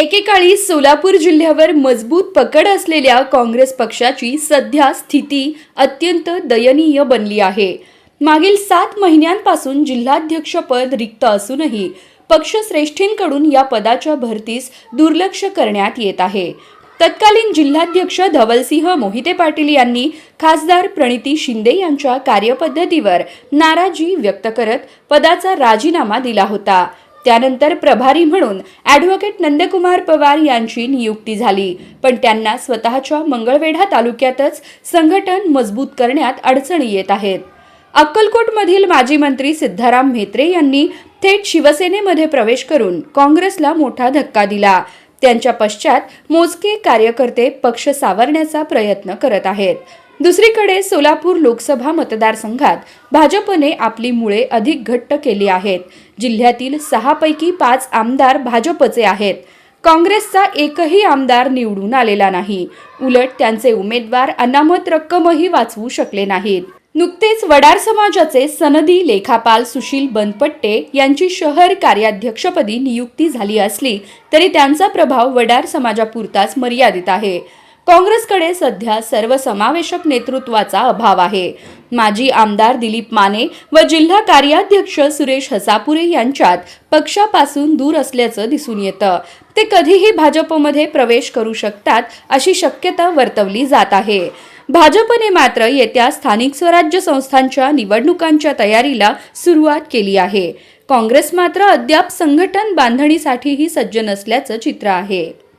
एकेकाळी सोलापूर जिल्ह्यावर मजबूत पकड असलेल्या काँग्रेस पक्षाची सध्या स्थिती अत्यंत दयनीय बनली आहे. मागील सात महिन्यांपासून जिल्हाध्यक्षपद रिक्त असूनही पक्षश्रेष्ठींकडून या पदाच्या भरतीस दुर्लक्ष करण्यात येत आहे. तत्कालीन जिल्हाध्यक्ष धवलसिंह मोहिते पाटील यांनी खासदार प्रणिती शिंदे यांच्या कार्यपद्धतीवर नाराजी व्यक्त करत पदाचा राजीनामा दिला होता. त्यानंतर प्रभारी म्हणून ॲडव्होकेट नंदकुमार पवार यांची नियुक्ती झाली. पण त्यांना स्वतःच्या मंगळवेढा तालुक्यातच संघटन मजबूत करण्यात अडचणी येत आहेत. अक्कलकोटमधील माजी मंत्री सिद्धाराम म्हेत्रे यांनी थेट शिवसेनेमध्ये प्रवेश करून काँग्रेसला मोठा धक्का दिला. त्यांच्या पश्चात मोजके कार्यकर्ते पक्ष सावरण्याचा प्रयत्न करत आहेत. दुसरीकडे सोलापूर लोकसभा मतदारसंघात भाजपने आपली मुळे अधिक घट्ट केली आहेत. जिल्ह्यातील सहापैकी पाच आमदार भाजपचे आहेत. काँग्रेसचा एकही आमदार निवडून आलेला नाही. उलट त्यांचे उमेदवार अनामत रक्कमही वाचवू शकले नाहीत. नुकतेच वडार समाजाचे सनदी लेखापाल सुशील बनपट्टे यांची शहर कार्याध्यक्षपदी नियुक्ती झाली असली तरी त्यांचा प्रभाव वडार समाजापुरताच मर्यादित आहे. काँग्रेसकडे सध्या सर्वसमावेशक नेतृत्वाचा अभाव आहे. माजी आमदार दिलीप माने व जिल्हा कार्याध्यक्ष सुरेश हसापुरे यांच्यात पक्षापासून दूर असल्याचं दिसून येतं. ते कधीही भाजपमध्ये प्रवेश करू शकतात अशी शक्यता वर्तवली जात आहे. भाजपने मात्र येत्या स्थानिक स्वराज्य संस्थांच्या निवडणुकांच्या तयारीला सुरुवात केली आहे. काँग्रेस मात्र अद्याप संघटन बांधणीसाठीही सज्ज नसल्याचं चित्र आहे.